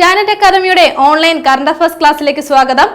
Talent അക്കാദമിയുടെ online current affairs ക്ലാസ്സിലേക്ക് സ്വാഗതം.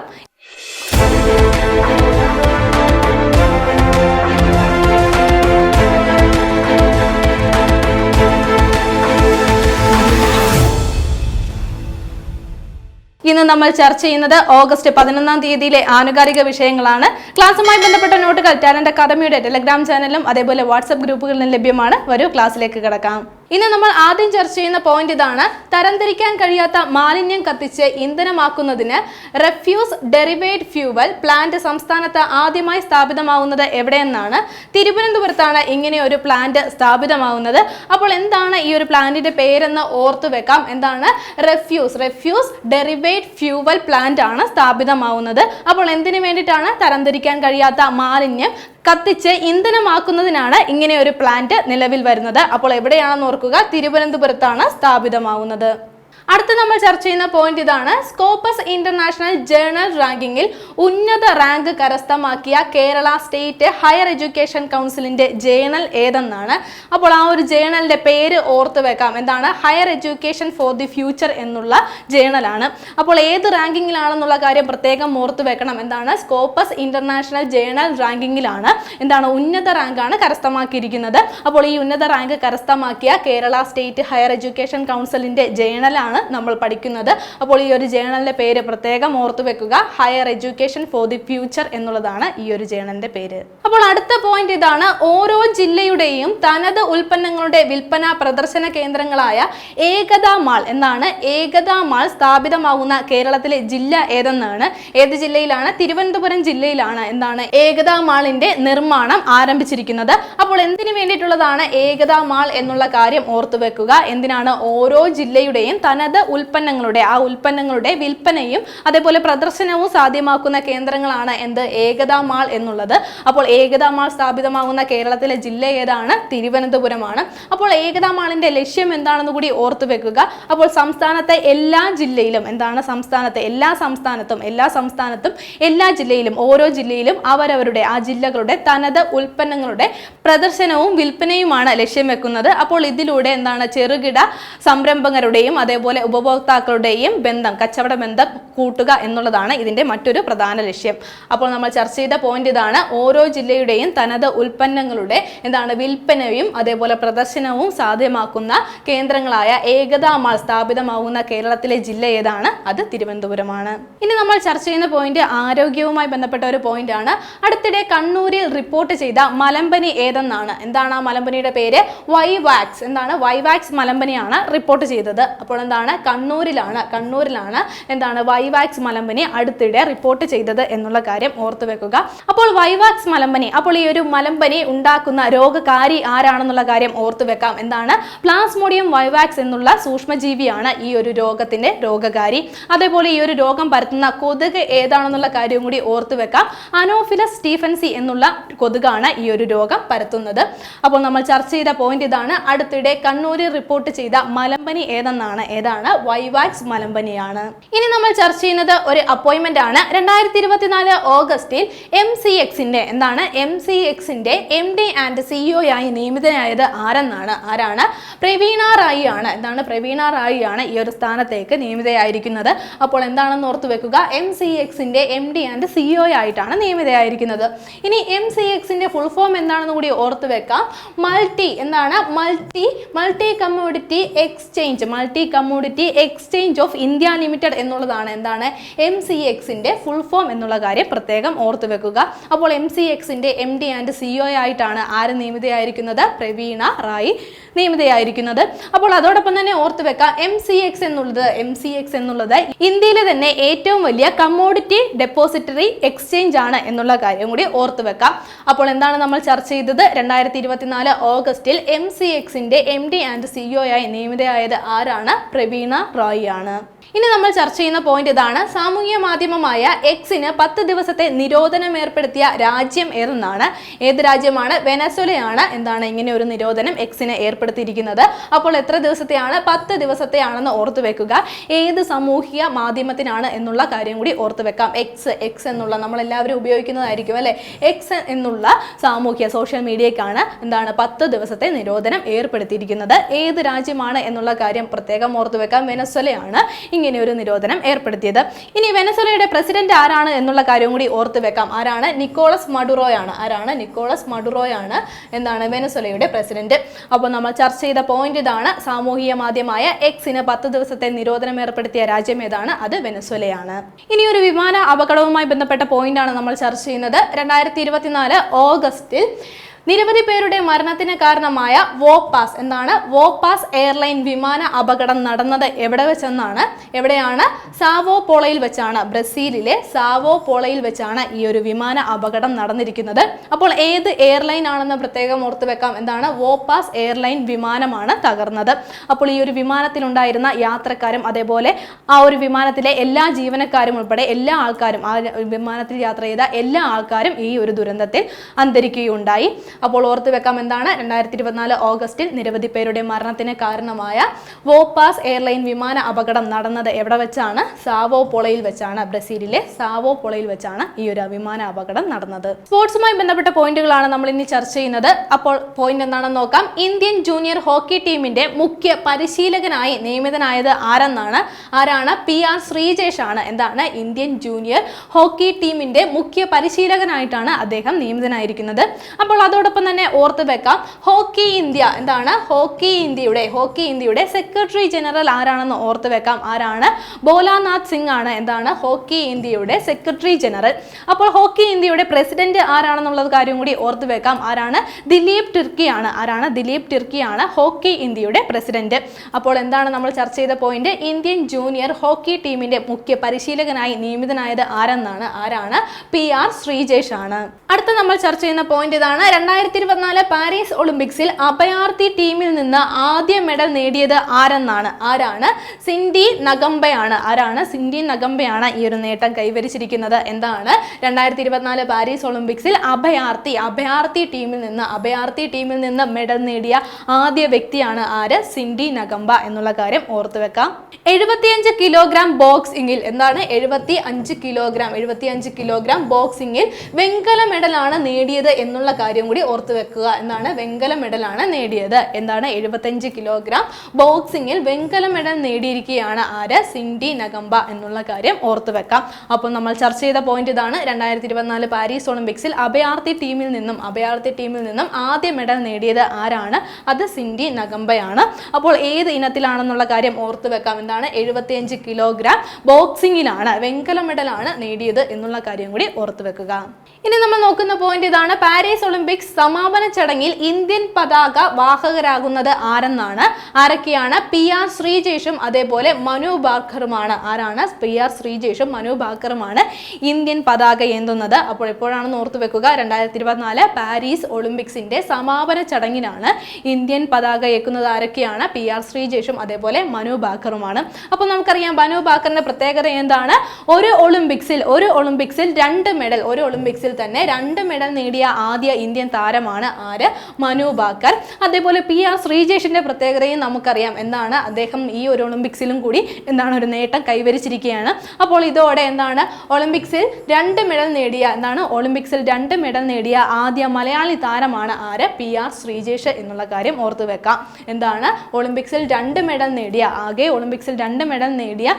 ഇന്ന് നമ്മൾ ചർച്ച ചെയ്യുന്നത് ഓഗസ്റ്റ് പതിനൊന്നാം തീയതിയിലെ ആനുകാലിക വിഷയങ്ങളാണ്. ക്ലാസ്സുമായി ബന്ധപ്പെട്ട നോട്ടുകൾ ടാലന്റ് അക്കാദമിയുടെ ടെലഗ്രാം ചാനലിലും അതേപോലെ വാട്സ്ആപ്പ് ഗ്രൂപ്പുകളിലും ലഭ്യമാണ്. വരൂ ക്ലാസ്സിലേക്ക് കിടക്കാം. ഇന്ന് നമ്മൾ ആദ്യം ചർച്ച ചെയ്യുന്ന പോയിന്റ് ഇതാണ്. തരംതിരിക്കാൻ കഴിയാത്ത മാലിന്യം കത്തിച്ച് ഇന്ധനമാക്കുന്നതിന് റെഫ്യൂസ് ഡെറിവേറ്റ് ഫ്യൂവൽ പ്ലാന്റ് സംസ്ഥാനത്ത് ആദ്യമായി സ്ഥാപിതമാവുന്നത് എവിടെയെന്നാണ്. തിരുവനന്തപുരത്താണ് ഇങ്ങനെ ഒരു പ്ലാന്റ് സ്ഥാപിതമാവുന്നത്. അപ്പോൾ എന്താണ് ഈ ഒരു പ്ലാന്റിന്റെ പേരെന്ന് ഓർത്തു വെക്കാം. എന്താണ്? Refuse refuse derived fuel plant ആണ് സ്ഥാപിതമാവുന്നത്. അപ്പോൾ എന്തിനു വേണ്ടിയിട്ടാണ് തരംതിരിക്കാൻ കഴിയാത്ത മാലിന്യം കത്തിച്ച് ഇന്ധനമാക്കുന്നതിനാണ് ഇങ്ങനെ ഒരു പ്ലാന്റ് നിലവിൽ വരുന്നത്. അപ്പോൾ എവിടെയാണെന്ന് ഓർക്കുക? തിരുവനന്തപുരത്താണ് സ്ഥാപിതമാവുന്നത്. അടുത്ത നമ്മൾ ചർച്ച ചെയ്യുന്ന പോയിന്റ് ഇതാണ്. സ്കോപ്പസ് ഇന്റർനാഷണൽ ജേണൽ റാങ്കിങ്ങിൽ ഉന്നത റാങ്ക് കരസ്ഥമാക്കിയ കേരള സ്റ്റേറ്റ് ഹയർ എഡ്യൂക്കേഷൻ കൗൺസിലിന്റെ ജേണൽ ഏതെന്നാണ്. അപ്പോൾ ആ ഒരു ജേണലിന്റെ പേര് ഓർത്ത് വെക്കാം. എന്താണ്? Higher education for the future എന്നുള്ള ജേണലാണ് അപ്പോൾ ഏത് റാങ്കിങ്ങിലാണെന്നുള്ള കാര്യം പ്രത്യേകം ഓർത്ത് വെക്കണം. എന്താണ്? സ്കോപ്പസ് ഇന്റർനാഷണൽ ജേണൽ റാങ്കിങ്ങിലാണ് എന്താണ്? ഉന്നത റാങ്കാണ് കരസ്ഥമാക്കിയിരിക്കുന്നത്. അപ്പോൾ ഈ ഉന്നത റാങ്ക് കരസ്ഥമാക്കിയ കേരള സ്റ്റേറ്റ് ഹയർ എഡ്യൂക്കേഷൻ കൗൺസിലിന്റെ ജേണലാണ് നമ്മൾ പഠിക്കുന്നത്. അപ്പോൾ ഈ ഒരു ജേണലിന്റെ പേര് പ്രത്യേകം ഓർത്തു വെക്കുക. Higher education for the future എന്നുള്ളതാണ് ഈ ഒരു ജേണലിന്റെ പേര്. അപ്പോൾ അടുത്ത പോയിന്റ് ഇതാണ് ഓരോ ജില്ലയുടെയും തനത് ഉൽപ്പന്നങ്ങളുടെ വിൽപ്പന പ്രദർശന കേന്ദ്രങ്ങളായ ഏകതാ മാൾ എന്നാണ്. ഏകതാ മാൾ സ്ഥാപിതമാകുന്ന കേരളത്തിലെ ജില്ല ഏതെന്നാണ്? ഏത് ജില്ലയിലാണ്? തിരുവനന്തപുരം ജില്ലയിലാണ് എന്താണ് ഏകതാ മാളിന്റെ നിർമ്മാണം ആരംഭിച്ചിരിക്കുന്നത്. അപ്പോൾ എന്തിനു വേണ്ടിയിട്ടുള്ളതാണ് ഏകതാ മാൾ എന്നുള്ള കാര്യം ഓർത്തു വെക്കുക? എന്തിനാണ് ഓരോ ജില്ലയുടെയും തനത് ഉൽപ്പന്നങ്ങളുടെ ആ ഉൽപ്പന്നങ്ങളുടെ വിൽപ്പനയും അതേപോലെ പ്രദർശനവും സാധ്യമാക്കുന്ന കേന്ദ്രങ്ങളാണ് എന്ത്? ഏകതാ മാൾ എന്നുള്ളത്. അപ്പോൾ ഏകതാ മാൾ സ്ഥാപിതമാകുന്ന കേരളത്തിലെ ജില്ല ഏതാണ്? തിരുവനന്തപുരമാണ്. അപ്പോൾ ഏകതാ മാളിന്റെ ലക്ഷ്യം എന്താണെന്ന് കൂടി ഓർത്തു വെക്കുക. അപ്പോൾ സംസ്ഥാനത്തെ എല്ലാ ജില്ലയിലും എന്താണ് സംസ്ഥാനത്തെ? എല്ലാ സംസ്ഥാനത്തും എല്ലാ സംസ്ഥാനത്തും എല്ലാ ജില്ലയിലും ഓരോ ജില്ലയിലും അവരവരുടെ ആ ജില്ലകളുടെ തനത് ഉൽപ്പന്നങ്ങളുടെ പ്രദർശനവും വിൽപ്പനയുമാണ് ലക്ഷ്യം വെക്കുന്നത്. അപ്പോൾ ഇതിലൂടെ എന്താണ് ചെറുകിട സംരംഭകരുടെയും അതേപോലെ ഉപഭോക്താക്കളുടെയും ബന്ധം കച്ചവട ബന്ധം കൂട്ടുക എന്നുള്ളതാണ് ഇതിന്റെ മറ്റൊരു പ്രധാന ലക്ഷ്യം. അപ്പോൾ നമ്മൾ ചർച്ച ചെയ്ത പോയിന്റ് ഇതാണ് ഓരോ ജില്ലയുടെയും തനത് ഉൽപ്പന്നങ്ങളുടെ എന്താണ് വിൽപ്പനയും അതേപോലെ പ്രദർശനവും സാധ്യമാക്കുന്ന കേന്ദ്രങ്ങളായ ഏകതാ മാൾ സ്ഥാപിതമാകുന്ന കേരളത്തിലെ ജില്ല ഏതാണ്? അത് തിരുവനന്തപുരമാണ്. ഇനി നമ്മൾ ചർച്ച ചെയ്യുന്ന പോയിന്റ് ആരോഗ്യവുമായി ബന്ധപ്പെട്ട ഒരു പോയിന്റ് ആണ്. അടുത്തിടെ കണ്ണൂരിൽ റിപ്പോർട്ട് ചെയ്ത മലമ്പനി ഏതെന്നാണ് എന്താണ് ആ മലമ്പനിയുടെ പേര്? വൈവാക്സ്. എന്താണ്? വൈവാക്സ് മലമ്പനിയാണ് റിപ്പോർട്ട് ചെയ്തത്. അപ്പോൾ എന്താണ്? കണ്ണൂരിലാണ്. കണ്ണൂരിലാണ് എന്താണ് വൈവാക്സ് മലമ്പനി അടുത്തിടെ റിപ്പോർട്ട് ചെയ്തത് എന്നുള്ള കാര്യം ഓർത്തു വെക്കുക. അപ്പോൾ വൈവാക്സ് മലമ്പനി അപ്പോൾ ഈ ഒരു മലമ്പനി ഉണ്ടാക്കുന്ന രോഗകാരി ആരാണെന്നുള്ള കാര്യം ഓർത്തു വെക്കാം. എന്താണ്? പ്ലാസ്മോഡിയം വൈവാക്സ് എന്നുള്ള സൂക്ഷ്മജീവിയാണ് ഈ ഒരു രോഗത്തിന്റെ രോഗകാരി. അതേപോലെ ഈ ഒരു രോഗം പരത്തുന്ന കൊതുക് ഏതാണെന്നുള്ള കാര്യവും കൂടി ഓർത്തു വെക്കാം. അനോഫിലസ് സ്റ്റീഫൻസി എന്നുള്ള കൊതുകാണ് ഈ ഒരു രോഗം പരത്തുന്നത്. അപ്പോൾ നമ്മൾ ചർച്ച ചെയ്ത പോയിന്റ് ഇതാണ്. അടുത്തിടെ കണ്ണൂരിൽ റിപ്പോർട്ട് ചെയ്ത മലമ്പനി ഏതെന്നാണ്? ഏതാണ്? വൈവാക്സ് മലമ്പനിയാണ്. ഇനി നമ്മൾ ചർച്ച ചെയ്യുന്നത് ഒരു അപ്പോയിന്റ്മെന്റ് ആണ്. രണ്ടായിരത്തി ഇരുപത്തിനാല് ഓഗസ്റ്റിൽ എം സി എക്സിന്റെ എന്താണ്? എം സി എക്സിന്റെ എം ഡി ആൻഡ് സിഇഒ ആയി നിയമിതനായത് ആരെന്നാണ്? ആരാണ്? പ്രവീണ റായി ആണ് എന്താണ്? പ്രവീണ റായി ആണ് ഈ ഒരു സ്ഥാനത്തേക്ക് നിയമിതയായിരിക്കുന്നത്. അപ്പോൾ എന്താണെന്ന് ഓർത്തു വെക്കുക? എം സി എക്സിന്റെ എം ഡി ആൻഡ് സിഇഒ ആയിട്ടാണ് നിയമിതയായിരിക്കുന്നത്. ഇനി എം സി എക്സിന്റെ ഫുൾ ഫോം എന്താണെന്ന് കൂടി ഓർത്തു വെക്കാം. മൾട്ടി എന്താണ്? Multi multi commodity exchange multi commodity exchange of India limited എന്നുള്ളതാണ് എന്താണ്? എം സി എക്സിന്റെ ഫുൾ ഫോം എന്നുള്ള കാര്യം പ്രത്യേകം ഓർത്തു വെക്കുക. അപ്പോൾ എം സി എക്സിന്റെ എം ഡി ആൻഡ് സിഇഒ ആയിട്ടാണ് ആര് നിയമിതയായിരിക്കുന്നത്? പ്രവീണ റായി നിയമിതയായിരിക്കുന്നത്. അപ്പോൾ അതോടൊപ്പം തന്നെ ഓർത്ത് വെക്കാം എം സി എക്സ് എന്നുള്ളത് എം സി എക്സ് എന്നുള്ളത് ഇന്ത്യയിലെ തന്നെ ഏറ്റവും വലിയ കമ്മോഡിറ്റി ഡെപ്പോസിറ്ററി എക്സ്ചേഞ്ച് ആണ് എന്നുള്ള കാര്യം കൂടി ഓർത്ത് വെക്കാം. അപ്പോൾ എന്താണ് നമ്മൾ ചർച്ച ചെയ്തത്? രണ്ടായിരത്തി ഇരുപത്തിനാല് ഓഗസ്റ്റിൽ എം സി എക്സിന്റെ എം ഡി ആൻഡ് സിഇഒ ആയി നിയമിതയായത് ആരാണ്? പ്രവീണ റോയ് ആണ് ഇനി നമ്മൾ ചർച്ച ചെയ്യുന്ന പോയിന്റ് ഇതാണ്. സാമൂഹ്യ മാധ്യമമായ എക്സിന് പത്ത് ദിവസത്തെ നിരോധനം ഏർപ്പെടുത്തിയ രാജ്യം ഏതെന്നാണ്? ഏത് രാജ്യമാണ്? വെനസ്വലയാണ് എന്താണ് ഇങ്ങനെ ഒരു നിരോധനം എക്സിന് ഏർപ്പെടുത്തിയിരിക്കുന്നത്. അപ്പോൾ എത്ര ദിവസത്തെയാണ്? പത്ത് ദിവസത്തെയാണെന്ന് ഓർത്തു വെക്കുക. ഏത് സാമൂഹ്യ മാധ്യമത്തിനാണ് എന്നുള്ള കാര്യം കൂടി ഓർത്തു വെക്കാം. എക്സ് എക്സ് എന്നുള്ള നമ്മൾ എല്ലാവരും ഉപയോഗിക്കുന്നതായിരിക്കും അല്ലെ? എക്സ് എന്നുള്ള സാമൂഹ്യ സോഷ്യൽ മീഡിയക്കാണ് എന്താണ് പത്ത് ദിവസത്തെ നിരോധനം ഏർപ്പെടുത്തിയിരിക്കുന്നത്. ഏത് രാജ്യമാണ് എന്നുള്ള കാര്യം പ്രത്യേകം ഓർത്തു വെക്കാം. വെനസ്വലയാണ്. ഇങ്ങനെ ഒരു നിരോധനം ഏർപ്പെടുത്തിയത്. ഇനി വെനസുലയുടെ പ്രസിഡന്റ് ആരാണ് എന്നുള്ള കാര്യം കൂടി ഓർത്തു വെക്കാം. ആരാണ്? നിക്കോളസ് മഡുറോയാണ്. ആരാണ്? നിക്കോളസ് മഡുറോയാണ് എന്താണ് വെനസുലയുടെ പ്രസിഡന്റ്. അപ്പോൾ നമ്മൾ ചർച്ച ചെയ്ത പോയിന്റ് ഇതാണ്. സാമൂഹിക മാധ്യമമായ എക്സിന് പത്ത് ദിവസത്തെ നിരോധനം ഏർപ്പെടുത്തിയ രാജ്യം ഏതാണ്? അത് വെനസുലയാണ് ഇനി ഒരു വിമാന അപകടവുമായി ബന്ധപ്പെട്ട പോയിന്റ് ആണ് നമ്മൾ ചർച്ച ചെയ്യുന്നത്. രണ്ടായിരത്തി ഇരുപത്തിനാല് ഓഗസ്റ്റിൽ നിരവധി പേരുടെ മരണത്തിന് കാരണമായ വോപാസ് എന്താണ്? വോപാസ് എയർലൈൻ വിമാന അപകടം നടന്നത് എവിടെ വെച്ചെന്നാണ്? എവിടെയാണ്? സാവോ പോളയിൽ വെച്ചാണ് ബ്രസീലിലെ സാവോ പോളയിൽ വെച്ചാണ് ഈ ഒരു വിമാന അപകടം നടന്നിരിക്കുന്നത്. അപ്പോൾ ഏത് എയർലൈൻ ആണെന്ന് പ്രത്യേകം ഓർത്ത് വെക്കാം. എന്താണ്? വോപാസ് എയർലൈൻ വിമാനമാണ് തകർന്നത്. അപ്പോൾ ഈ ഒരു വിമാനത്തിലുണ്ടായിരുന്ന യാത്രക്കാരും അതേപോലെ ആ ഒരു വിമാനത്തിലെ എല്ലാ ജീവനക്കാരും ഉൾപ്പെടെ എല്ലാ ആൾക്കാരും ആ വിമാനത്തിൽ യാത്ര ചെയ്ത എല്ലാ ആൾക്കാരും ഈ ഒരു ദുരന്തത്തിൽ അന്തരിക്കുകയുണ്ടായി. അപ്പോൾ ഓർത്ത് വെക്കാം എന്താണ്? രണ്ടായിരത്തി ഇരുപത്തിനാല് ഓഗസ്റ്റിൽ നിരവധി പേരുടെ മരണത്തിന് കാരണമായ വോപ്പാസ് എയർലൈൻ വിമാന അപകടം നടന്നത് എവിടെ വെച്ചാണ്? സാവോ പൊളയിൽ വെച്ചാണ് ബ്രസീലിലെ സാവോ പൊളയിൽ വെച്ചാണ് ഈ ഒരു വിമാന അപകടം നടന്നത്. സ്പോർട്സുമായി ബന്ധപ്പെട്ട പോയിന്റുകളാണ് നമ്മൾ ഇനി ചർച്ച ചെയ്യുന്നത്. അപ്പോൾ പോയിന്റ് എന്താണെന്ന് നോക്കാം. ഇന്ത്യൻ ജൂനിയർ ഹോക്കി ടീമിന്റെ മുഖ്യ പരിശീലകനായി നിയമിതനായത് ആരെന്നാണ്? ആരാണ്? പി ആർ ശ്രീജേഷ് ആണ്. എന്താണ്? ഇന്ത്യൻ ജൂനിയർ ഹോക്കി ടീമിന്റെ മുഖ്യ പരിശീലകനായിട്ടാണ് അദ്ദേഹം നിയമിതനായിരിക്കുന്നത്. അപ്പോൾ അതോടൊപ്പം തന്നെ ഓർത്ത് വെക്കാം ഹോക്കി ഇന്ത്യ. എന്താണ്? ഹോക്കി ഇന്ത്യയുടെ ഹോക്കി ഇന്ത്യയുടെ സെക്രട്ടറി ജനറൽ ആരാണെന്ന് ഓർത്ത് വെക്കാം. ആരാണ്? ഭോലാനാഥ് സിംഗ് ആണ്. എന്താണ്? ഹോക്കി ഇന്ത്യയുടെ സെക്രട്ടറി ജനറൽ. അപ്പോൾ ഹോക്കി ഇന്ത്യയുടെ പ്രസിഡന്റ് ആരാണെന്നുള്ളത് കാര്യം കൂടി ഓർത്ത് വെക്കാം. ആരാണ്? ദിലീപ് ടിർക്കിയാണ്. ആരാണ്? ദിലീപ് ടിർക്കിയാണ് ഹോക്കി ഇന്ത്യയുടെ പ്രസിഡന്റ്. അപ്പോൾ എന്താണ് നമ്മൾ ചർച്ച ചെയ്ത പോയിന്റ്? ഇന്ത്യൻ ജൂനിയർ ഹോക്കി ടീമിന്റെ മുഖ്യ പരിശീലകനായി നിയമിതനായത് ആരെന്നാണ്? ആരാണ്? പി ആർ ശ്രീജേഷ് ആണ്. അടുത്ത നമ്മൾ ചർച്ച ചെയ്യുന്ന പോയിന്റ് ഇതാണ്. രണ്ടായിരത്തി ഇരുപത്തിനാല് പാരീസ് ഒളിമ്പിക്സിൽ അഭയാർത്ഥി ടീമിൽ നിന്ന് ആദ്യ മെഡൽ നേടിയത് ആരെന്നാണ്? ആരാണ്? സിൻഡി നഗംബയാണ് ആരാണ്? സിൻഡി നഗംബയാണ് ഈ ഒരു നേട്ടം കൈവരിച്ചിരിക്കുന്നത്. എന്താണ്? രണ്ടായിരത്തി ഇരുപത്തിനാല് പാരീസ് ഒളിമ്പിക്സിൽ അഭയാർത്ഥി അഭയാർത്ഥി ടീമിൽ നിന്ന് അഭയാർത്ഥി ടീമിൽ നിന്ന് മെഡൽ നേടിയ ആദ്യ വ്യക്തിയാണ് ആര്? സിൻഡി നഗംബ എന്നുള്ള കാര്യം ഓർത്തു വെക്കാം. എഴുപത്തിയഞ്ച് കിലോഗ്രാം ബോക്സിംഗിൽ എന്താണ്? എഴുപത്തി അഞ്ച് കിലോഗ്രാം എഴുപത്തി അഞ്ച് കിലോഗ്രാം ബോക്സിംഗിൽ വെങ്കല മെഡലാണ് നേടിയത് എന്നുള്ള കാര്യം കൂടി ഓർത്തു വെക്കുക എന്നാണ് വെങ്കല മെഡലാണ് നേടിയത്. എന്താണ്? എഴുപത്തഞ്ച് കിലോഗ്രാം ബോക്സിങ്ങിൽ വെങ്കല മെഡൽ നേടിയിരിക്കുകയാണ് ആര്? സിൻഡി നഗംബ എന്നുള്ള കാര്യം ഓർത്തു വെക്കാം. അപ്പോൾ നമ്മൾ ചർച്ച ചെയ്ത പോയിന്റ് ഇതാണ്. രണ്ടായിരത്തി ഇരുപത്തിനാല് പാരീസ് ഒളിമ്പിക്സിൽ അഭയാർത്ഥി ടീമിൽ നിന്നും അഭയാർത്ഥി ടീമിൽ നിന്നും ആദ്യ മെഡൽ നേടിയത് ആരാണ്? അത് സിൻഡി നഗംബയാണ്. അപ്പോൾ ഏത് ഇനത്തിലാണെന്നുള്ള കാര്യം ഓർത്തു വെക്കാം. എന്താണ്? എഴുപത്തിയഞ്ച് കിലോഗ്രാം ബോക്സിങ്ങിലാണ് വെങ്കല മെഡലാണ് നേടിയത് എന്നുള്ള കാര്യം കൂടി ഓർത്തു വെക്കുക. ഇനി നമ്മൾ നോക്കുന്ന പോയിന്റ് ഇതാണ്. പാരീസ് ഒളിമ്പിക്സ് സമാപന ചടങ്ങിൽ ഇന്ത്യൻ പതാക വാഹകരാകുന്നത് ആരെന്നാണ്? ആരൊക്കെയാണ്? പി ആർ ശ്രീജേഷും അതേപോലെ മനു ബാക്കറുമാണ് ആരാണ്? പി ആർ ശ്രീജേഷും മനു ബാക്കറുമാണ് ഇന്ത്യൻ പതാക ഏന്തുന്നത്? അപ്പോൾ എപ്പോഴാണെന്ന് ഓർത്തു വെക്കുക. രണ്ടായിരത്തി ഇരുപത്തിനാല് പാരീസ് ഒളിമ്പിക്സിന്റെ സമാപന ചടങ്ങിലാണ് ഇന്ത്യൻ പതാക ഏക്കുന്നത്. ആരൊക്കെയാണ്? പി ആർ ശ്രീജേഷും അതേപോലെ മനു ബാക്കറുമാണ് അപ്പോൾ നമുക്കറിയാം മനു ബാക്കറിന്റെ പ്രത്യേകത എന്താണ്? ഒരു ഒളിമ്പിക്സിൽ ഒരു ഒളിമ്പിക്സിൽ രണ്ട് മെഡൽ ഒരു ഒളിമ്പിക്സിൽ തന്നെ രണ്ട് മെഡൽ നേടിയ ആദ്യ ഇന്ത്യൻ താരമാണ് ആര്? മനു ബാക്കർ. അതേപോലെ പി ആർ ശ്രീജേഷിന്റെ പ്രത്യേകതയും നമുക്കറിയാം എന്താണ് അദ്ദേഹം ഈ ഒരു ഒളിമ്പിക്സിലും കൂടി എന്താണ് ഒരു നേട്ടം കൈവരിച്ചിരിക്കുകയാണ്. അപ്പോൾ ഇതോടെ എന്താണ്? ഒളിമ്പിക്സിൽ രണ്ട് മെഡൽ നേടിയ എന്താണ്? ഒളിമ്പിക്സിൽ രണ്ട് മെഡൽ നേടിയ ആദ്യ മലയാളി താരമാണ് ആര്? പി ആർ ശ്രീജേഷ് എന്നുള്ള കാര്യം ഓർത്തു വെക്കാം. എന്താണ്? ഒളിമ്പിക്സിൽ രണ്ട് മെഡൽ നേടിയ ആകെ ഒളിമ്പിക്സിൽ രണ്ട് മെഡൽ നേടിയ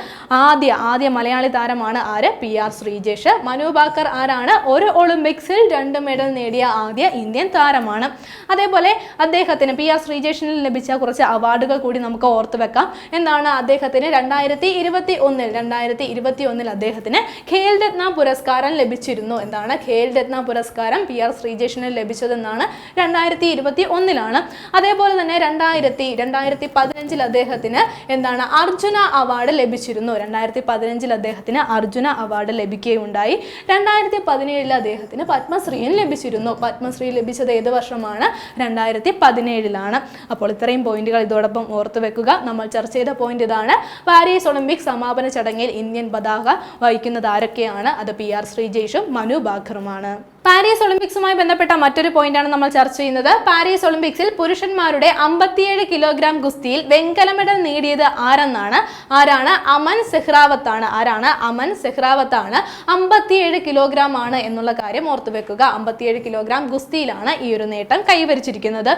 ആദ്യ ആദ്യ മലയാളി താരമാണ് ആര്? P R Sreejesh. Manu Bhaker ആരാണ്? ഒരു ഒളിമ്പിക്സിൽ രണ്ട് മെഡൽ നേടിയ ആദ്യ ഇന്ത്യൻ താരമാണ്. അതേപോലെ അദ്ദേഹത്തിന് പി ആർ ശ്രീജേഷനിൽ ലഭിച്ച കുറച്ച് അവാർഡുകൾ കൂടി നമുക്ക് ഓർത്തു വെക്കാം. എന്താണ് അദ്ദേഹത്തിന് രണ്ടായിരത്തി ഇരുപത്തി ഒന്നിൽ രണ്ടായിരത്തി ഇരുപത്തി ഒന്നിൽ അദ്ദേഹത്തിന് ഖേൽ രത്ന പുരസ്കാരം ലഭിച്ചിരുന്നു. എന്താണ് ഖേൽ രത്ന പുരസ്കാരം പി ആർ ശ്രീജേഷന് ലഭിച്ചതെന്നാണ് രണ്ടായിരത്തി ഇരുപത്തി ഒന്നിലാണ് അതേപോലെ തന്നെ രണ്ടായിരത്തി രണ്ടായിരത്തി പതിനഞ്ചിൽ അദ്ദേഹത്തിന് എന്താണ് അർജുന അവാർഡ് ലഭിച്ചിരുന്നു. രണ്ടായിരത്തി പതിനഞ്ചിൽ അദ്ദേഹത്തിന് അർജുന അവാർഡ് ലഭിക്കുകയുണ്ടായി. രണ്ടായിരത്തി പതിനേഴിൽ അദ്ദേഹത്തിന് പത്മശ്രീയും ലഭിച്ചിരുന്നു. പത്മശ്രീ ലഭിച്ചത് ഏത് വർഷമാണ്? രണ്ടായിരത്തി പതിനേഴിലാണ് അപ്പോൾ ഇത്രയും പോയിന്റുകൾ ഇതോടൊപ്പം ഓർത്തു വെക്കുക. നമ്മൾ ചർച്ച ചെയ്ത പോയിന്റ് ഇതാണ്. പാരീസ് ഒളിമ്പിക് സമാപന ചടങ്ങിൽ ഇന്ത്യൻ പതാക വഹിക്കുന്നത് ആരൊക്കെയാണ്? അത് പി ആർ ശ്രീജേഷും മനു ബാഖറുമാണ് പാരീസ് ഒളിമ്പിക്സുമായി ബന്ധപ്പെട്ട മറ്റൊരു പോയിന്റാണ് നമ്മൾ ചർച്ച ചെയ്യുന്നത്. പാരീസ് ഒളിമ്പിക്സിൽ പുരുഷന്മാരുടെ അമ്പത്തിയേഴ് കിലോഗ്രാം ഗുസ്തിയിൽ വെങ്കല മെഡൽ നേടിയത് ആരെന്നാണ്? ആരാണ്? അമൻ സെഹ്റാവത്ത് ആണ് ആരാണ്? അമൻ സെഹ്റാവത്ത് ആണ് അമ്പത്തിയേഴ് കിലോഗ്രാം ആണ് എന്നുള്ള കാര്യം ഓർത്തു വെക്കുക. അമ്പത്തിയേഴ് കിലോഗ്രാം ഗുസ്തിയിലാണ് ഈ ഒരു നേട്ടം കൈവരിച്ചിരിക്കുന്നത്.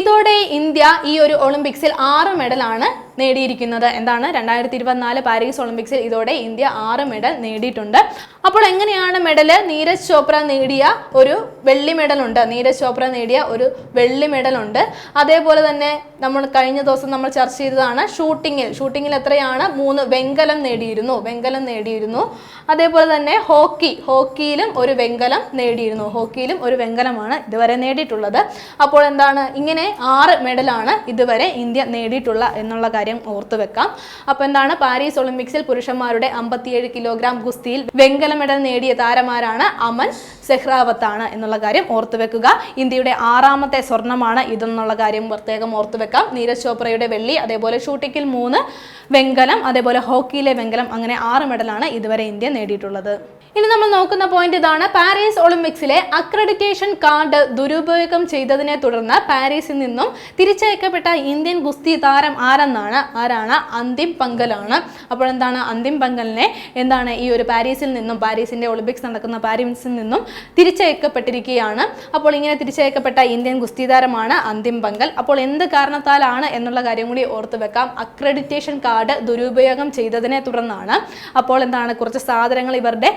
ഇതോടെ ഇന്ത്യ ഈ ഒരു ഒളിമ്പിക്സിൽ ആറ് മെഡലാണ് നേടിയിരിക്കുന്നത്. എന്താണ്? രണ്ടായിരത്തി ഇരുപത്തിനാല് പാരീസ് ഒളിമ്പിക്സിൽ ഇതോടെ ഇന്ത്യ ആറ് മെഡൽ നേടിയിട്ടുണ്ട്. അപ്പോൾ എങ്ങനെയാണ് മെഡൽ നീരജ് ചോപ്ര നേടിയ ഒരു വെള്ളി മെഡൽ ഉണ്ട് നീരജ് ചോപ്ര നേടിയ ഒരു വെള്ളി മെഡൽ ഉണ്ട് അതേപോലെ തന്നെ നമ്മൾ കഴിഞ്ഞ ദിവസം നമ്മൾ ചർച്ച ചെയ്തതാണ് ഷൂട്ടിങ്ങിൽ. ഷൂട്ടിങ്ങിൽ എത്രയാണ്? മൂന്ന് വെങ്കലം നേടിയിരുന്നു. വെങ്കലം നേടിയിരുന്നു. അതേപോലെ തന്നെ ഹോക്കി. ഹോക്കിയിലും ഒരു വെങ്കലം നേടിയിരുന്നു. ഹോക്കിയിലും ഒരു വെങ്കലമാണ് ഇതുവരെ നേടിയിട്ടുള്ളത്. അപ്പോൾ എന്താണ്? ഇങ്ങനെ ആറ് മെഡലാണ് ഇതുവരെ ഇന്ത്യ നേടിയിട്ടുള്ള എന്നുള്ള കാര്യം. ഓർത്തു വെക്കാം. അപ്പോൾ എന്താണ്? പാരീസ് ഒളിമ്പിക്സിൽ പുരുഷന്മാരുടെ അമ്പത്തിയേഴ് കിലോഗ്രാം ഗുസ്തിയിൽ വെങ്കല മെഡൽ നേടിയ താരമാരാണ് അമൻ ആണ് എന്നുള്ള കാര്യം ഓർത്തു വെക്കുക. ഇന്ത്യയുടെ ആറാമത്തെ സ്വർണമാണ് ഇതെന്നുള്ള കാര്യം പ്രത്യേകം ഓർത്തു വെക്കാം. നീരജ് ചോപ്രയുടെ വെള്ളി അതേപോലെ ഷൂട്ടിങ്ങിൽ മൂന്ന് വെങ്കലം അതേപോലെ ഹോക്കിയിലെ വെങ്കലം അങ്ങനെ ആറ് മെഡലാണ് ഇതുവരെ ഇന്ത്യ നേടിയിട്ടുള്ളത്. ഇനി നമ്മൾ നോക്കുന്ന പോയിന്റ് ഇതാണ്. പാരീസ് ഒളിമ്പിക്സിലെ അക്രഡിറ്റേഷൻ കാർഡ് ദുരുപയോഗം ചെയ്തതിനെ തുടർന്ന് പാരീസിൽ നിന്നും തിരിച്ചയക്കപ്പെട്ട ഇന്ത്യൻ ഗുസ്തി താരം ആരെന്നാണ്? ആരാണ്? അന്തിം പങ്കലാണ്. അപ്പോൾ എന്താണ് അന്തിം പങ്കലിനെ? എന്താണ് ഈ ഒരു പാരീസിൽ നിന്നും പാരീസിന്റെ ഒളിമ്പിക്സ് നടക്കുന്ന പാരീസിൽ നിന്നും തിരിച്ചയക്കപ്പെട്ടിരിക്കുകയാണ്. അപ്പോൾ ഇങ്ങനെ തിരിച്ചയക്കപ്പെട്ട ഇന്ത്യൻ ഗുസ്തി താരമാണ് അന്തിം പങ്കൽ. അപ്പോൾ എന്ത് കാരണത്താലാണ് എന്നുള്ള കാര്യം കൂടി ഓർത്തു വെക്കാം. അക്രഡിറ്റേഷൻ കാർഡ് ദുരുപയോഗം ചെയ്തതിനെ തുടർന്നാണ്. അപ്പോൾ എന്താണ് കുറച്ച് സാധനങ്ങൾ ഇവരുടെ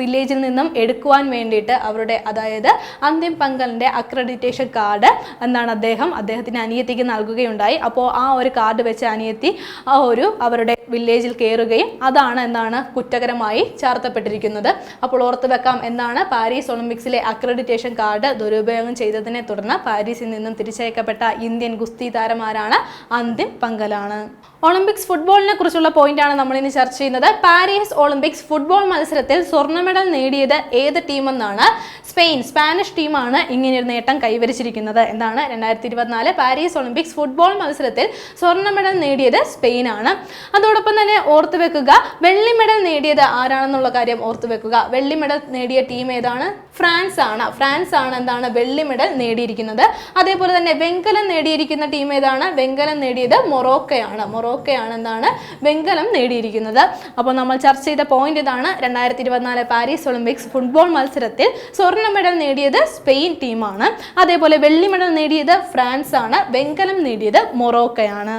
വില്ലേജിൽ നിന്നും എടുക്കുവാൻ വേണ്ടിയിട്ട് അവരുടെ അതായത് അന്തിം പങ്കലിന്റെ അക്രഡിറ്റേഷൻ കാർഡ് എന്നാണ് അദ്ദേഹം അദ്ദേഹത്തിന് അനിയത്തിക്ക് നൽകുകയുണ്ടായി. അപ്പോൾ ആ ഒരു കാർഡ് വെച്ച് അനിയത്തി ആ ഒരു അവരുടെ വില്ലേജിൽ കയറുകയും അതാണ് എന്നാണ് കുറ്റകരമായി ചാർത്തപ്പെട്ടിരിക്കുന്നത്. അപ്പോൾ ഓർത്ത് വെക്കാം എന്നാണ് പാരീസ് ഒളിമ്പിക്സിലെ അക്രഡിറ്റേഷൻ കാർഡ് ദുരുപയോഗം ചെയ്തതിനെ തുടർന്ന് പാരീസിൽ നിന്നും തിരിച്ചയക്കപ്പെട്ട ഇന്ത്യൻ ഗുസ്തി താരമാരാണ് അന്തിം പങ്കലാണ്. ഒളിമ്പിക്സ് ഫുട്ബോളിനെ കുറിച്ചുള്ള പോയിന്റാണ് നമ്മൾ ഇനി ചർച്ച ചെയ്യുന്നത്. പാരീസ് ഒളിമ്പിക്സ് ഫുട്ബോൾ മത്സരത്തിൽ സ്വർണ മെഡൽ നേടിയത് ഏത് ടീമെന്നാണ് സ്പെയിൻ സ്പാനിഷ് ടീമാണ് ഇങ്ങനെ ഒരു നേട്ടം കൈവരിച്ചിരിക്കുന്നത്. എന്താണ്? രണ്ടായിരത്തി ഇരുപത്തിനാല് പാരീസ് ഒളിമ്പിക്സ് ഫുട്ബോൾ മത്സരത്തിൽ സ്വർണ മെഡൽ നേടിയത് സ്പെയിനാണ്. അതോടൊപ്പം തന്നെ ഓർത്തു വെക്കുക വെള്ളി മെഡൽ നേടിയത് ആരാണെന്നുള്ള കാര്യം ഓർത്തു വെക്കുക. വെള്ളി മെഡൽ നേടിയ ടീം ഏതാണ്? ഫ്രാൻസ് ആണ് ഫ്രാൻസ് ആണ് എന്താണ് വെള്ളി മെഡൽ നേടിയിരിക്കുന്നത്. അതേപോലെ തന്നെ വെങ്കലം നേടിയിരിക്കുന്ന ടീം ഏതാണ്? വെങ്കലം നേടിയത് മൊറോക്കയാണ്. മൊറോക്കയാണ് എന്താണ്? വെങ്കലം നേടിയിരിക്കുന്നത്. അപ്പോൾ നമ്മൾ ചർച്ച ചെയ്ത പോയിന്റ് ഇതാണ്. രണ്ടായിരത്തി ഇരുപത്തിനാല് പാരീസ് ഒളിമ്പിക്സ് ഫുട്ബോൾ മത്സരത്തിൽ സ്വർണ മെഡൽ നേടിയത് സ്പെയിൻ ടീമാണ്. അതേപോലെ വെള്ളി മെഡൽ നേടിയത് ഫ്രാൻസ് ആണ് വെങ്കലം നേടിയത് മൊറോക്കയാണ്.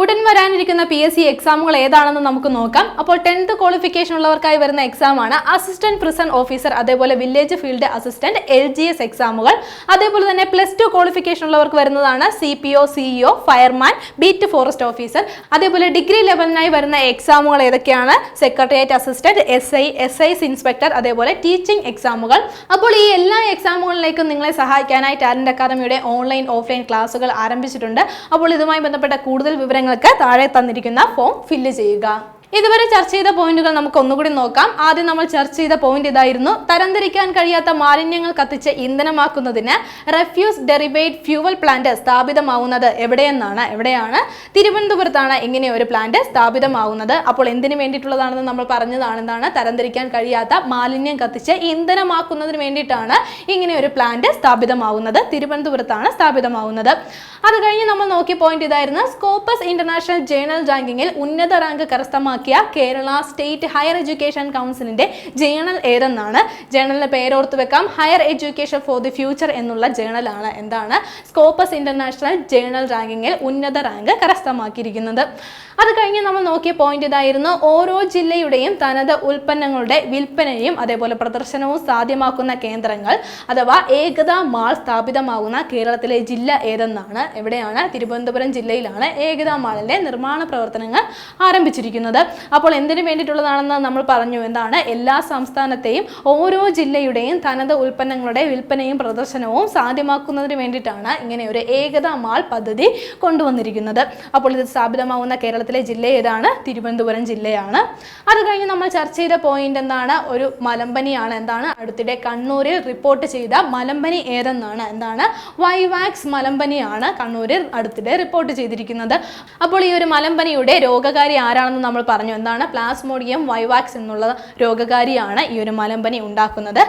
ഉടൻ വരാനിരിക്കുന്ന പി എസ് സി എക്സാമുകൾ ഏതാണെന്ന് നമുക്ക് നോക്കാം. അപ്പോൾ ടെൻത്ത് ക്വാളിഫിക്കേഷൻ ഉള്ളവർക്കായി വരുന്ന എക്സാമാണ് അസിസ്റ്റന്റ് പ്രിസൺ ഓഫീസർ അതേപോലെ village field assistant L G S എക്സാമുകൾ അതേപോലെ തന്നെ പ്ലസ് ടു ക്വാളിഫിക്കേഷൻ ഉള്ളവർക്ക് വരുന്നതാണ് C P O CEO fireman beat forest officer അതേപോലെ ഡിഗ്രി ലെവലിനായി വരുന്ന എക്സാമുകൾ ഏതൊക്കെയാണ്? Secretariat assistant S I excise inspector അതേപോലെ ടീച്ചിങ് എക്സാമുകൾ അപ്പോൾ ഈ എല്ലാ എക്സാമുകളിലേക്കും നിങ്ങളെ സഹായിക്കാനായി ടാലന്റ് അക്കാദമിയുടെ ഓൺലൈൻ ഓഫ്ലൈൻ ക്ലാസുകൾ ആരംഭിച്ചിട്ടുണ്ട്. അപ്പോൾ ഇതുമായി ബന്ധപ്പെട്ട കൂടുതൽ വിവരങ്ങൾക്ക് താഴെ തന്നിരിക്കുന്ന ഫോം ഫില്ല് ചെയ്യുക. ഇതുവരെ ചർച്ച ചെയ്ത പോയിന്റുകൾ നമുക്ക് ഒന്നുകൂടി നോക്കാം. ആദ്യം നമ്മൾ ചർച്ച ചെയ്ത പോയിന്റ് ഇതായിരുന്നു തരംതിരിക്കാൻ കഴിയാത്ത മാലിന്യങ്ങൾ കത്തിച്ച് ഇന്ധനമാക്കുന്നതിന് റെഫ്യൂസ് ഡെറിവേറ്റ് ഫ്യൂവൽ പ്ലാന്റ് സ്ഥാപിതമാവുന്നത് എവിടെയെന്നാണ് എവിടെയാണ്? തിരുവനന്തപുരത്താണ് ഇങ്ങനെ ഒരു പ്ലാന്റ് സ്ഥാപിതമാവുന്നത്. അപ്പോൾ എന്തിനു വേണ്ടിയിട്ടുള്ളതാണെന്ന് നമ്മൾ പറഞ്ഞതാണ് എന്താണ് തരംതിരിക്കാൻ കഴിയാത്ത മാലിന്യം കത്തിച്ച് ഇന്ധനമാക്കുന്നതിന് വേണ്ടിയിട്ടാണ് ഇങ്ങനെ ഒരു പ്ലാന്റ് സ്ഥാപിതമാവുന്നത് തിരുവനന്തപുരത്താണ് സ്ഥാപിതമാവുന്നത്. അത് കഴിഞ്ഞ് നമ്മൾ നോക്കിയ പോയിന്റ് ഇതായിരുന്നു സ്കോപ്പസ് ഇന്റർനാഷണൽ ജേണൽ റാങ്കിങ്ങിൽ ഉന്നത റാങ്ക് കരസ്ഥമാക്കിയ കേരള സ്റ്റേറ്റ് ഹയർ എഡ്യൂക്കേഷൻ കൗൺസിലിന്റെ ജേണൽ ഏതെന്നാണ്? ജേണലിന്റെ പേരോർത്ത് വെക്കാം. Higher education for the future എന്നുള്ള ജേണലാണ് എന്താണ് സ്കോപ്പസ് ഇന്റർനാഷണൽ ജേണൽ റാങ്കിങ്ങിൽ ഉന്നത റാങ്ക് കരസ്ഥമാക്കിയിരിക്കുന്നത്. അത് കഴിഞ്ഞ് നമ്മൾ നോക്കിയ പോയിന്റ് ഇതായിരുന്നു ഓരോ ജില്ലയുടെയും തനത് ഉൽപ്പന്നങ്ങളുടെ വിൽപ്പനയും അതേപോലെ പ്രദർശനവും സാധ്യമാക്കുന്ന കേന്ദ്രങ്ങൾ അഥവാ ഏകതാ മാൾ സ്ഥാപിതമാകുന്ന കേരളത്തിലെ ജില്ല ഏതെന്നാണ്? എവിടെയാണ്? തിരുവനന്തപുരം ജില്ലയിലാണ് ഏകതാ മാളിന്റെ നിർമ്മാണ പ്രവർത്തനങ്ങൾ ആരംഭിച്ചിരിക്കുന്നത്. അപ്പോൾ എന്തിനു വേണ്ടിയിട്ടുള്ളതാണെന്ന് നമ്മൾ പറഞ്ഞു. എന്താണ്? എല്ലാ സംസ്ഥാനത്തെയും ഓരോ ജില്ലയുടെയും തനത് ഉൽപ്പന്നങ്ങളുടെ വിൽപ്പനയും പ്രദർശനവും സാധ്യമാക്കുന്നതിന് വേണ്ടിയിട്ടാണ് ഇങ്ങനെ ഒരു ഏകതാ മാൾ പദ്ധതി കൊണ്ടുവന്നിരിക്കുന്നത്. അപ്പോൾ ഇത് സ്ഥാപിതമാവുന്ന കേരളത്തിലെ ജില്ല ഏതാണ്? തിരുവനന്തപുരം ജില്ലയാണ്. അത് കഴിഞ്ഞ് നമ്മൾ ചർച്ച ചെയ്ത പോയിന്റ് എന്താണ്? ഒരു മലമ്പനിയാണ്. എന്താണ്? അടുത്തിടെ കണ്ണൂരിൽ റിപ്പോർട്ട് ചെയ്ത മലമ്പനി ഏതെന്നാണ്? എന്താണ്? വൈവാക്സ് മലമ്പനിയാണ് കണ്ണൂരിൽ അടുത്തിടെ റിപ്പോർട്ട് ചെയ്തിരിക്കുന്നത്. അപ്പോൾ ഈ ഒരു മലമ്പനിയുടെ രോഗകാരി ആരാണെന്ന് നമ്മൾ പറഞ്ഞു എന്താണ്? പ്ലാസ്മോഡിയം വൈവാക്സ് എന്നുള്ള രോഗകാരിയാണ് ഈ ഒരു മലമ്പനി ഉണ്ടാക്കുന്നത്.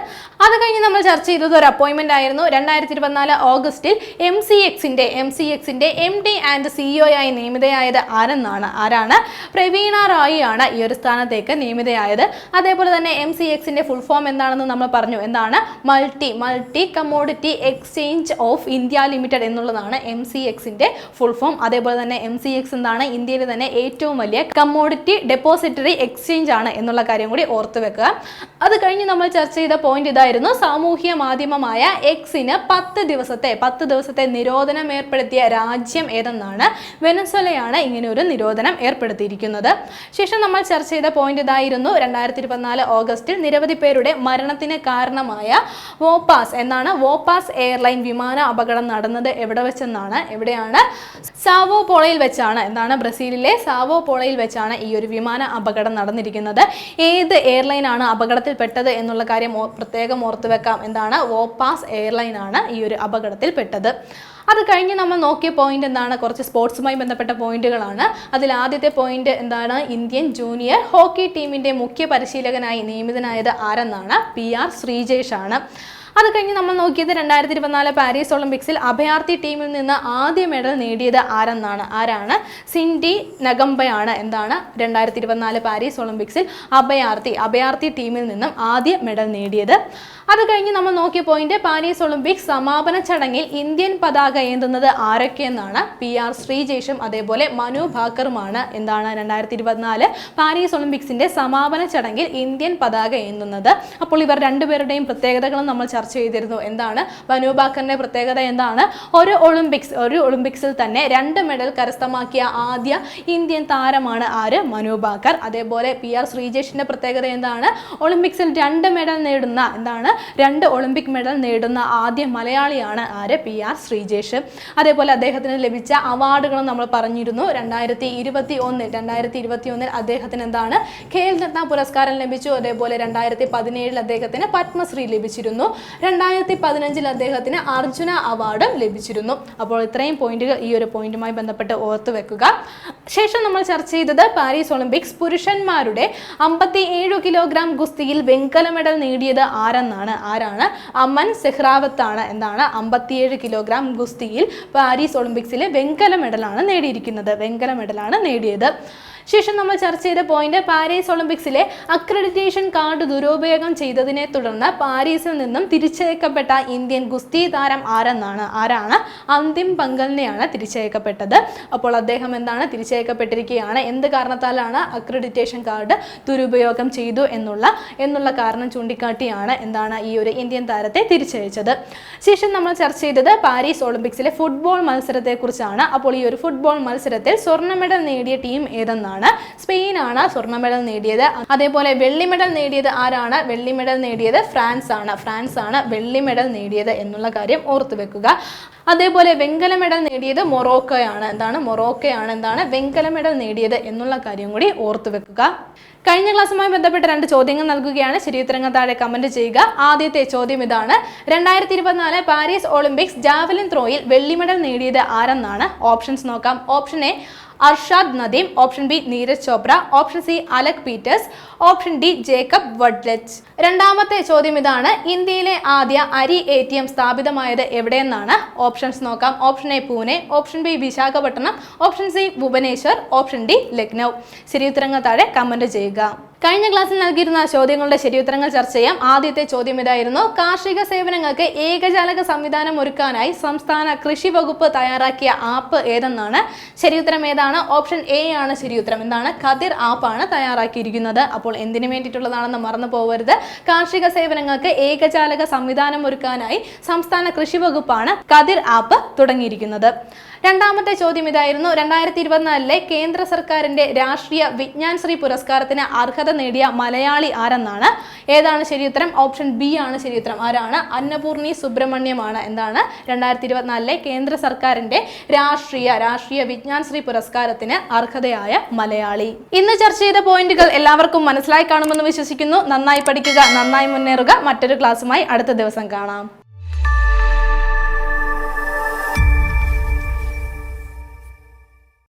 അത് കഴിഞ്ഞ് നമ്മൾ ചർച്ച ചെയ്തത് ഒരു അപ്പോയിന്റ്മെന്റ് ആയിരുന്നു. രണ്ടായിരത്തി ഇരുപത്തിനാല് ഓഗസ്റ്റിൽ എം സി എക്സിന്റെ എം സി എക്സിന്റെ എം ഡി ആൻഡ് സിഇഒ ആയി നിയമിതയായത് ആരെന്നാണ്? ആരാണ്? പ്രവീണ റായി ആണ് ഈ ഒരു സ്ഥാനത്തേക്ക് നിയമിതയായത്. അതേപോലെ തന്നെ എം സി എക്സിന്റെ ഫുൾ ഫോം എന്താണെന്ന് നമ്മൾ പറഞ്ഞു. എന്താണ്? Multi multi commodity exchange of India limited എന്നുള്ളതാണ് എം സി എക്സിന്റെ ഫുൾ ഫോം അതേപോലെ തന്നെ എം സി എക്സ് എന്താണ്? ഇന്ത്യയിലെ തന്നെ ഏറ്റവും വലിയ കമ്മോഡിറ്റി ഡെപ്പോസിറ്ററി എക്സ്ചേഞ്ച് ആണ് എന്നുള്ള കാര്യം കൂടി ഓർത്തു വെക്കുക. അത് കഴിഞ്ഞ് നമ്മൾ ചർച്ച ചെയ്ത പോയിന്റ് ഇതായിരുന്നു. സാമൂഹ്യ മാധ്യമമായ എക്സിന് പത്ത് ദിവസത്തെ പത്ത് ദിവസത്തെ നിരോധനം ഏർപ്പെടുത്തിയ രാജ്യം ഏതെന്നാണ്? വെനസ്വലയാണ് ഇങ്ങനെ ഒരു നിരോധനം ഏർപ്പെടുത്തിയിരിക്കുന്നത്. ശേഷം നമ്മൾ ചർച്ച ചെയ്ത പോയിന്റ് ഇതായിരുന്നു. രണ്ടായിരത്തി ഇരുപത്തിനാല് ഓഗസ്റ്റിൽ നിരവധി പേരുടെ മരണത്തിന് കാരണമായ വോപ്പാസ് എന്നാണ് വോപ്പാസ് എയർലൈൻ വിമാന അപകടം നടന്നത് എവിടെ വെച്ചെന്നാണ്? എവിടെയാണ്? സാവോ പോളയിൽ വെച്ചാണ്. എന്താണ്? ബ്രസീലിലെ സാവോ പോളയിൽ വെച്ചാണ് ഈ ഒരു വിമാന അപകടം നടന്നിരിക്കുന്നത്. ഏത് എയർലൈനാണ് അപകടത്തിൽപ്പെട്ടത് എന്നുള്ള കാര്യം പ്രത്യേകം ഓർത്തുവെക്കാം എന്താണ്? വോപ്പാസ് എയർലൈൻ ആണ് ഈ ഒരു അപകടത്തിൽപ്പെട്ടത്. അത് കഴിഞ്ഞ് നമ്മൾ നോക്കിയ പോയിന്റ് എന്താണ്? കുറച്ച് സ്പോർട്സുമായി ബന്ധപ്പെട്ട പോയിന്റുകളാണ് അതിൽ ആദ്യത്തെ പോയിന്റ് എന്താണ്? ഇന്ത്യൻ ജൂനിയർ ഹോക്കി ടീമിന്റെ മുഖ്യ പരിശീലകനായി നിയമിതനായത് ആരെന്നാണ്? പി ആർ ശ്രീജേഷ് ആണ്. അത് കഴിഞ്ഞ് നമ്മൾ നോക്കിയത് രണ്ടായിരത്തി ഇരുപത്തിനാല് പാരീസ് ഒളിമ്പിക്സിൽ അഭയാർത്ഥി ടീമിൽ നിന്ന് ആദ്യ മെഡൽ നേടിയത് ആരെന്നാണ്? ആരാണ്? സിൻഡി നഗംബയാണ്. എന്താണ്? രണ്ടായിരത്തി ഇരുപത്തിനാല് പാരീസ് ഒളിമ്പിക്സിൽ അഭയാർത്ഥി അഭയാർത്ഥി ടീമിൽ നിന്നും ആദ്യ മെഡൽ നേടിയത്. അത് കഴിഞ്ഞ് നമ്മൾ നോക്കിയ പോയിന്റ് പാരീസ് ഒളിമ്പിക്സ് സമാപന ചടങ്ങിൽ ഇന്ത്യൻ പതാക ഏന്തുന്നത് ആരൊക്കെയെന്നാണ്? പി ആർ ശ്രീജേഷും അതേപോലെ മനു ഭാക്കറുമാണ്. എന്താണ് രണ്ടായിരത്തി ഇരുപത്തിനാല് പാരീസ് ഒളിമ്പിക്സിന്റെ സമാപന ചടങ്ങിൽ ഇന്ത്യൻ പതാക ഏന്തുന്നത്? അപ്പോൾ ഇവർ രണ്ടുപേരുടെയും പ്രത്യേകതകളും നമ്മൾ ചർച്ച ചെയ്തിരുന്നു. എന്താണ്? മനു ബാക്കറിന്റെ പ്രത്യേകത എന്താണ്? ഒരു ഒളിമ്പിക്സ് ഒരു ഒളിമ്പിക്സിൽ തന്നെ രണ്ട് മെഡൽ കരസ്ഥമാക്കിയ ആദ്യ ഇന്ത്യൻ താരമാണ് ആര്? മനു ബാക്കർ അതേപോലെ പി ആർ ശ്രീജേഷിന്റെ പ്രത്യേകത എന്താണ്? ഒളിമ്പിക്സിൽ രണ്ട് മെഡൽ നേടുന്ന എന്താണ്? രണ്ട് ഒളിമ്പിക് മെഡൽ നേടുന്ന ആദ്യ മലയാളിയാണ് ആര്? P R Sreejesh. അതേപോലെ അദ്ദേഹത്തിന് ലഭിച്ച അവാർഡുകളും നമ്മൾ പറഞ്ഞിരുന്നു. രണ്ടായിരത്തി ഇരുപത്തി ഒന്നിൽ രണ്ടായിരത്തി ഇരുപത്തി ഒന്നിൽ അദ്ദേഹത്തിന് എന്താണ്? ഖേൽ രത്ന പുരസ്കാരം ലഭിച്ചു. അതേപോലെ രണ്ടായിരത്തി പതിനേഴിൽ അദ്ദേഹത്തിന് പത്മശ്രീ ലഭിച്ചിരുന്നു. രണ്ടായിരത്തി പതിനഞ്ചിൽ അദ്ദേഹത്തിന് അർജുന അവാർഡും ലഭിച്ചിരുന്നു. അപ്പോൾ ഇത്രയും പോയിന്റുകൾ ഈ ഒരു പോയിന്റുമായി ബന്ധപ്പെട്ട് ഓർത്തു വെക്കുക. ശേഷം നമ്മൾ ചർച്ച ചെയ്തത് പാരീസ് ഒളിമ്പിക്സ് പുരുഷന്മാരുടെ അമ്പത്തി ഏഴ് കിലോഗ്രാം ഗുസ്തിയിൽ വെങ്കല മെഡൽ നേടിയത് ആരെന്നാണ്? ആരാണ്? അമൻ സെഹ്റാവത്താണ് എന്താണ് അമ്പത്തിയേഴ് കിലോഗ്രാം ഗുസ്തിയിൽ പാരീസ് ഒളിമ്പിക്സിലെ വെങ്കല മെഡലാണ് നേടിയിരിക്കുന്നത്. വെങ്കല മെഡലാണ് നേടിയത്. ശേഷം നമ്മൾ ചർച്ച ചെയ്ത പോയിന്റ് പാരീസ് ഒളിമ്പിക്സിലെ അക്രഡിറ്റേഷൻ കാർഡ് ദുരുപയോഗം ചെയ്തതിനെ തുടർന്ന് പാരീസിൽ നിന്നും തിരിച്ചയക്കപ്പെട്ട ഇന്ത്യൻ ഗുസ്തി താരം ആരെന്നാണ് ആരാണ്? അന്തിം പങ്കലിനെയാണ് തിരിച്ചയക്കപ്പെട്ടത്. അപ്പോൾ അദ്ദേഹം എന്താണ് തിരിച്ചയക്കപ്പെട്ടിരിക്കുകയാണ്? എന്ത് കാരണത്താലാണ് അക്രഡിറ്റേഷൻ കാർഡ് ദുരുപയോഗം ചെയ്തു എന്നുള്ള എന്നുള്ള കാരണം ചൂണ്ടിക്കാട്ടിയാണ് എന്താണ് ഈ ഒരു ഇന്ത്യൻ താരത്തെ തിരിച്ചയച്ചത്. ശേഷം നമ്മൾ ചർച്ച ചെയ്തത് പാരീസ് ഒളിമ്പിക്സിലെ ഫുട്ബോൾ മത്സരത്തെക്കുറിച്ചാണ്. അപ്പോൾ ഈ ഒരു ഫുട്ബോൾ മത്സരത്തിൽ സ്വർണ മെഡൽ നേടിയ ടീം ഏതെന്നാണ്? സ്പെയിനാണ് സ്വർണ മെഡൽ നേടിയത്. അതേപോലെ വെള്ളി മെഡൽ നേടിയത് ആരാണ്? വെള്ളി മെഡൽ നേടിയത് ഫ്രാൻസ് ആണ്. ഫ്രാൻസ് ആണ് വെള്ളി മെഡൽ നേടിയത് എന്നുള്ള കാര്യം ഓർത്തു വെക്കുക. അതേപോലെ വെങ്കല മെഡൽ നേടിയത് മൊറോക്കോയാണ്. എന്താണ്? മൊറോക്കോയാണ്. എന്താണ്? വെങ്കല മെഡൽ നേടിയത് എന്നുള്ള കാര്യം കൂടി ഓർത്തു വെക്കുക. കഴിഞ്ഞ ക്ലാസ്സുമായി ബന്ധപ്പെട്ട രണ്ട് ചോദ്യങ്ങൾ നൽകുകയാണ്. ശരിയുത്തരങ്ങൾ താഴെ കമന്റ് ചെയ്യുക. ആദ്യത്തെ ചോദ്യം ഇതാണ്. രണ്ടായിരത്തി ഇരുപത്തിനാല് പാരീസ് ഒളിമ്പിക്സ് ജാവലിൻ ത്രോയിൽ വെള്ളി മെഡൽ നേടിയത് ആരെന്നാണ്? ഓപ്ഷൻസ് നോക്കാം. Option A Arshad Nadeem option B Neeraj Chopra option C Alec Peters option D Jakub Vadlejch രണ്ടാമത്തെ ചോദ്യം ഇതാണ് ഇന്ത്യയിലെ ആദ്യ അരി എ ടി എം സ്ഥാപിതമായത് എവിടെയെന്നാണ്? ഓപ്ഷൻസ് നോക്കാം. Option A Pune option B Visakhapatnam option C Bhubaneswar option D Lucknow. ശരിയുത്തരങ്ങൾ താഴെ കമന്റ് ചെയ്യുക. കഴിഞ്ഞ ക്ലാസ്സിൽ നൽകിയിരുന്ന ചോദ്യങ്ങളുടെ ശരിയുത്തരങ്ങൾ ചർച്ച ചെയ്യാം. ആദ്യത്തെ ചോദ്യം ഇതായിരുന്നു. കാർഷിക സേവനങ്ങൾക്ക് ഏകജാലക സംവിധാനം ഒരുക്കാനായി സംസ്ഥാന കൃഷി വകുപ്പ് തയ്യാറാക്കിയ ആപ്പ് ഏതെന്നാണ്? ശരിയുത്തരം ഏതാണ്? ഓപ്ഷൻ എ ആണ് ശരിയുത്തരം. എന്താണ്? കതിർ ആപ്പാണ് തയ്യാറാക്കിയിരിക്കുന്നത്. അപ്പോൾ എന്തിനു വേണ്ടിയിട്ടുള്ളതാണെന്ന് മറന്നു പോകരുത് കാർഷിക സേവനങ്ങൾക്ക് ഏകജാലക സംവിധാനം ഒരുക്കാനായി സംസ്ഥാന കൃഷി വകുപ്പാണ് കതിർ ആപ്പ് തുടങ്ങിയിരിക്കുന്നത്. രണ്ടാമത്തെ ചോദ്യം ഇതായിരുന്നു. രണ്ടായിരത്തി ഇരുപത്തിനാലിലെ കേന്ദ്ര സർക്കാരിന്റെ രാഷ്ട്രീയ വിജ്ഞാൻ ശ്രീ പുരസ്കാരത്തിന് അർഹത നേടിയ മലയാളി ആരെന്നാണ്? ഏതാണ് ശരിയുത്തരം ഓപ്ഷൻ ബി ആണ് ശരിയുത്തരം ആരാണ്? അന്നപൂർണി സുബ്രഹ്മണ്യമാണ് എന്താണ് രണ്ടായിരത്തി ഇരുപത്തിനാലിലെ കേന്ദ്ര സർക്കാരിന്റെ രാഷ്ട്രീയ രാഷ്ട്രീയ വിജ്ഞാൻ ശ്രീ പുരസ്കാരത്തിന് അർഹതയായ മലയാളി. ഇന്ന് ചർച്ച ചെയ്ത പോയിന്റുകൾ എല്ലാവർക്കും മനസ്സിലായി കാണുമെന്ന് വിശ്വസിക്കുന്നു. നന്നായി പഠിക്കുക നന്നായി മുന്നേറുക. മറ്റൊരു ക്ലാസ്സുമായി അടുത്ത ദിവസം കാണാം.